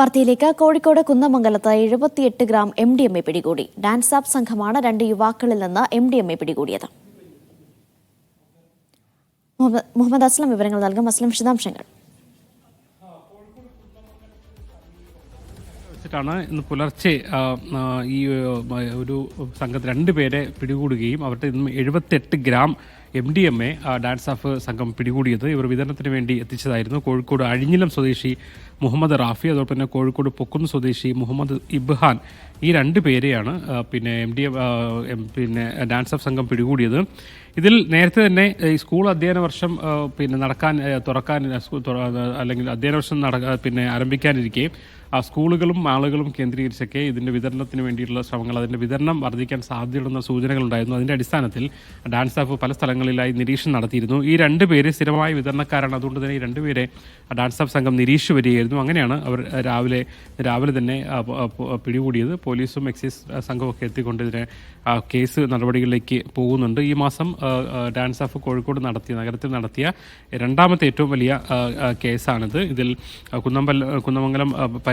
വാർത്തയിലേക്ക് കോഴിക്കോട് കുന്നമംഗലത്ത് എഴുപത്തിയെട്ട് gram M D M A പിടികൂടി. ഡാൻസ് ആപ്പ് സംഘമാണ് രണ്ട് യുവാക്കളിൽ നിന്ന് എം ഡി എം എ പിടികൂടിയത്. മുഹമ്മദ് അസ്ലം വിവരങ്ങൾ നൽകും. അസ്ലം വിശദാംശങ്ങൾ. വെച്ചിട്ടാണ് ഇന്ന് പുലർച്ചെ ഈ ഒരു സംഘത്തിൽ രണ്ട് പേരെ പിടികൂടുകയും അവരുടെ ഇന്ന് എഴുപത്തെട്ട് gram M D M A DANSAF സംഘം പിടികൂടിയത് ഇവർ വിതരണത്തിന് വേണ്ടി എത്തിച്ചതായിരുന്നു. കോഴിക്കോട് അഴിഞ്ഞിലം സ്വദേശി മുഹമ്മദ് റാഫി അതോടൊപ്പം തന്നെ കോഴിക്കോട് പൊക്കുന്ന് സ്വദേശി മുഹമ്മദ് ഇബ്ഹാൻ ഈ രണ്ട് പേരെയാണ് പിന്നെ എം ഡി പിന്നെ ഡാൻസ് ഓഫ് സംഘം പിടികൂടിയത്. ഇതിൽ നേരത്തെ തന്നെ ഈ സ്കൂൾ അധ്യയന വർഷം പിന്നെ നടക്കാൻ തുറക്കാൻ അല്ലെങ്കിൽ അധ്യയന വർഷം നട പിന്നെ ആരംഭിക്കാനിരിക്കെ ആ സ്കൂളുകളും ആളുകളും കേന്ദ്രീകരിച്ചൊക്കെ ഇതിന്റെ വിതരണത്തിന് വേണ്ടിയിട്ടുള്ള ശ്രമങ്ങൾ അതിന്റെ വിതരണം വർദ്ധിക്കാൻ സാധ്യതയുണ്ടെന്ന സൂചനകളുണ്ടായിരുന്നു. അതിന്റെ അടിസ്ഥാനത്തിൽ ഡാൻസ് സ്റ്റാഫ് പല സ്ഥലങ്ങളിലായി നിരീക്ഷണം നടത്തിയിരുന്നു. ഈ രണ്ട് പേര് സ്ഥിരമായ വിതരണക്കാരാണ്. അതുകൊണ്ട് തന്നെ ഈ രണ്ടുപേരെ ഡാൻസ് സ്റ്റാഫ് സംഘം നിരീക്ഷിച്ചു വരികയായിരുന്നു. അങ്ങനെയാണ് അവർ രാവിലെ രാവിലെ തന്നെ പിടികൂടിയത്. പോലീസും എക്സൈസ് സംഘമൊക്കെ എത്തിക്കൊണ്ട് ഇതിനെ കേസ് നടപടികളിലേക്ക് പോകുന്നുണ്ട്. ഈ മാസം ഡാൻസ് ഓഫ് കോഴിക്കോട് നടത്തിയ നഗരത്തിൽ നടത്തിയ രണ്ടാമത്തെ ഏറ്റവും വലിയ കേസാണിത്. ഇതിൽ കുന്നമ്പല കുന്നമംഗലം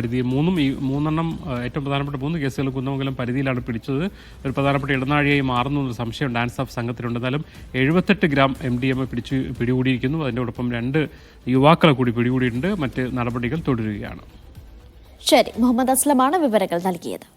പരിധി മൂന്നും ഈ മൂന്നെണ്ണം ഏറ്റവും പ്രധാനപ്പെട്ട മൂന്ന് കേസുകൾ കുന്നമംഗലം പരിധിയിലാണ് പിടിച്ചത്. ഒരു പ്രധാനപ്പെട്ട ഇടനാഴിയായി മാറുന്നു എന്നൊരു സംശയം ഡാൻസ് ഓഫ് സംഘത്തിലുണ്ട്. എന്നാലും എഴുപത്തെട്ട് gram M D M A പിടിച്ചു പിടികൂടിയിരിക്കുന്നു. അതിനോടൊപ്പം രണ്ട് യുവാക്കളെ കൂടി പിടികൂടിയിട്ടുണ്ട്. മറ്റ് നടപടികൾ തുടരുകയാണ്. ശരി മുഹമ്മദ് അസ്ലമാണ് വിവരങ്ങൾ നൽകിയത്.